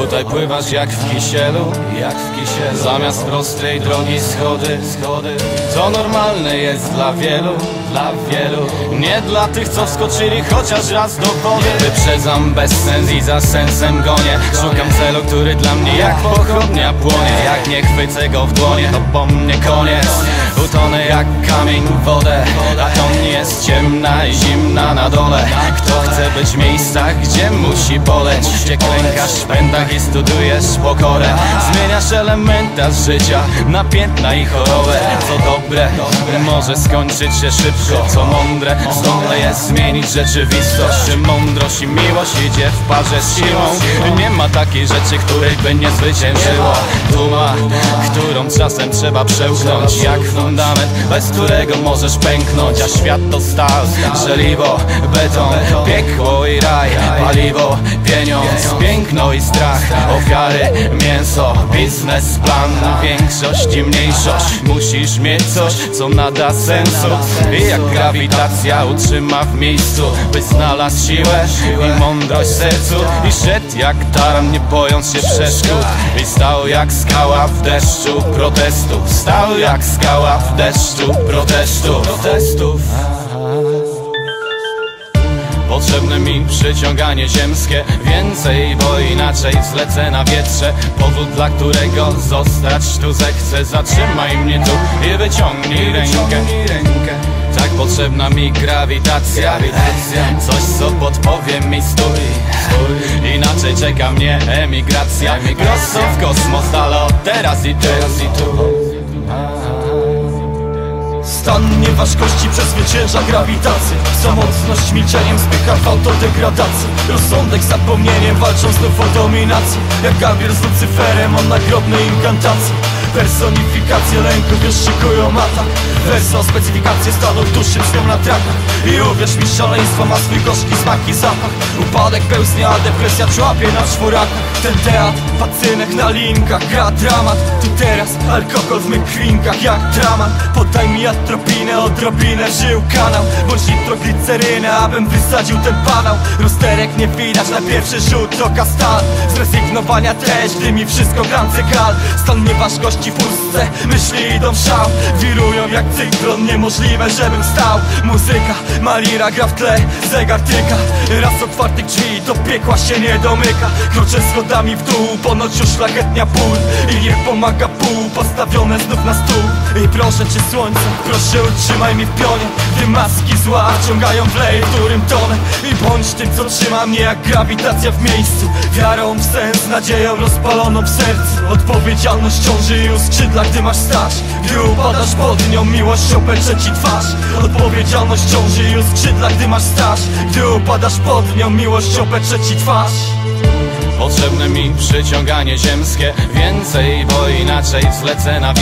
Tutaj pływasz jak w kisielu, jak w kisielu. Zamiast prostej drogi schody, schody. To normalne jest dla wielu, dla wielu. Nie dla tych, co wskoczyli chociaż raz do wody. Wyprzedzam bez sens i za sensem gonię. Szukam celu, który dla mnie jak pochodnia płonie. Jak nie chwycę go w dłonie, to po mnie koniec Utonę jak kamień wodę A to nie jest ciemna i zimna na dole. Kto chce być w miejscach, gdzie musi boleć Gdzie klękasz w pędach i studujesz pokorę? Zmieniasz elementa z życia na piętna i chorobę Co dobre, może skończyć się szybko. Co mądre, zdolne jest zmienić rzeczywistość. Czy mądrość i miłość idzie w parze z siłą. Nie ma takiej rzeczy, której by nie zwyciężyła Duma, którą czasem trzeba przełknąć Jak fundament, bez którego możesz pęknąć A świat to stal, żeliwo, beton Piekło i raj, paliwo, pieniądz Piękno i strach, ofiary, mięso Biznesplan, większość i mniejszość Musisz mieć coś, co nada sensu. I jak grawitacja utrzyma w miejscu By znalazł siłę i mądrość sercu. I szedł jak taran, nie bojąc się przeszkód. I stał jak skała w deszczu protestów Stał jak skała w deszczu protestów Protestów. Potrzebne mi przyciąganie ziemskie Więcej, bo inaczej zlecę na wietrze. Powód, dla którego zostać tu zechcę. Zatrzymaj mnie tu i wyciągnij rękę. Tak potrzebna mi grawitacja. Coś, co podpowie mi stój. Inaczej czeka mnie emigracja. Prosto w kosmos, od teraz i tu Stan nieważkości przezwycięża grawitację Samotność milczeniem spycha w autodegradacji Rozsądek zapomnieniem walczą znów o dominację Jak Gabriel z Lucyferem o nagrobnej inkantacji. Personifikacje lęków już szykują atak Wersy o specyfikację stanów duszy brzmią na trakach. I uwierz mi, szaleństwo ma swój gorzki smak i zapach. Upadek pełznie, a depresja człapie na czworakach Ten teatr, pacynek na linkach, gra dramat. Tu teraz, alkohol w mych kwinkach jak dramat. Podaj mi atropinę, odrobinę żył kanał. Bądź nitroglicerynę, abym wysadził ten panał Rozterek nie widać na pierwszy rzut oka stan Zrezygnowania też, gdy mi wszystko grance kal. Stan nieważkości w pustce, myśli idą w szał. Wirują jak cyklon, niemożliwe żebym stał. Muzyka, malira gra w tle, zegar tyka. Raz otwartych drzwi, do piekła się nie domyka. Kroczę schodami w dół, ponoć już szlachetnia ból I nie pomaga pół, postawione znów na stół. I proszę cię słońce, proszę utrzymaj mnie w pionie. Gdy maski zła ciągają w lej, którym tonę. I bądź tym, co trzyma mnie jak grawitacja w miejscu. Wiarą w sens, nadzieją rozpaloną w sercu. Odpowiedzialność ciąży i u skrzydła, gdy masz stać. Gdy upadasz pod nią, miłość opecze ci twarz. Odpowiedzialność ciąży i u skrzydła, gdy masz staż Gdy upadasz pod nią, miłość opecze ci twarz Potrzebne mi przyciąganie ziemskie. Więcej, bo inaczej zlecę na